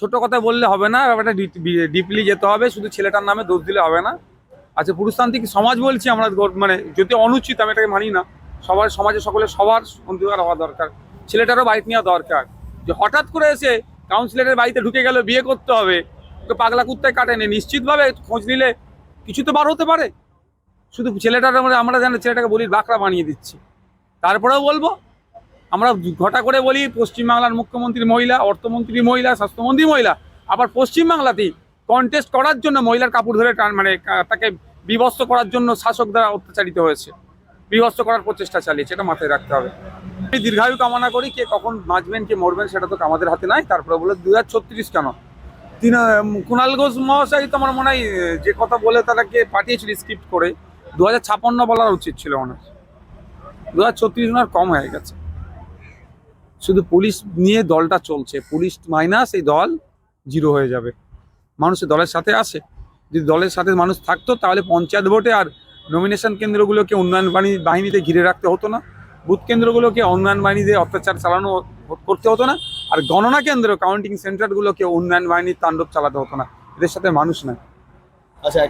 ছোট কথা বললে হবে না, ব্যাপারটা ডিপলি যেতে হবে, শুধু ছেলেটার নামে দোষ দিলে হবে না। আচ্ছা পুরুষতান্ত্রিক সমাজ বলছি আমরা মানে যদি অনুচিত, আমি এটাকে মানি না, সবার, সমাজে সকলে সবার অধিকার হওয়া দরকার, ছেলেটারও বাইক নেওয়া দরকার। যে হঠাৎ করে এসে কাউন্সিলরের বাড়িতে ঢুকে গেল, বিয়ে করতে হবে, তো পাগলা কুত্তায় কাটেনি নিশ্চিতভাবে খোঁজ নিলে কিছু তো বার হতে পারে। শুধু ছেলেটার আমরা জানি ছেলেটাকে বলি, বাঁকড়া বানিয়ে দিচ্ছি। তারপরেও বলব আমরা ঘটা করে বলি পশ্চিমবাংলার মুখ্যমন্ত্রী মহিলা, অর্থমন্ত্রী মহিলা, স্বাস্থ্যমন্ত্রী মহিলা, আবার পশ্চিমবাংলাতেই কন্টেস্ট করার জন্য মহিলার কাপড় ধরে মানে তাকে বিবস্ত করার জন্য শাসক দ্বারা অত্যাচারিত হয়েছে। বিবস্ত করার প্রচেষ্টা চালিয়েছে, এটা মাথায় রাখতে হবে। আমি দীর্ঘায়ু কামনা করি, কে কখন বাঁচবেন, কে মরবেন, সেটা তো আমাদের হাতে নাই। তারপরে বলে দু হাজার ছত্রিশ কেন? তিন কুণাল ঘোষ মহাশয় তো আমার মনে হয় যে কথা বলে তাদেরকে পাঠিয়েছিল স্ক্রিপ্ট করে দু বলার উচিত ছিল ওনার দু হাজার ছত্রিশ কম হয়ে গেছে। শুধু পুলিশ নিয়ে দলটা চলছে। পুলিশ মাইনাস এই দল জিরো হয়ে যাবে। মানুষের দলের সাথে আসে যদি দলের সাথে মানুষ থাকতো, তাহলে পঞ্চায়েত ভোটে আর নমিনেশন কেন্দ্রগুলোকে উন্নয়ন বাহিনী বাহিনীতে ঘিরে রাখতে হতো না। বুথ কেন্দ্রগুলোকে উন্নয়ন বাহিনীতে অত্যাচার চালানো করতে হতো না। আর গণনা কেন্দ্র কাউন্টিং সেন্টারগুলোকে উন্নয়ন বাহিনীর তাণ্ডব চালাতে হতো না। এদের সাথে মানুষ নাই। আচ্ছা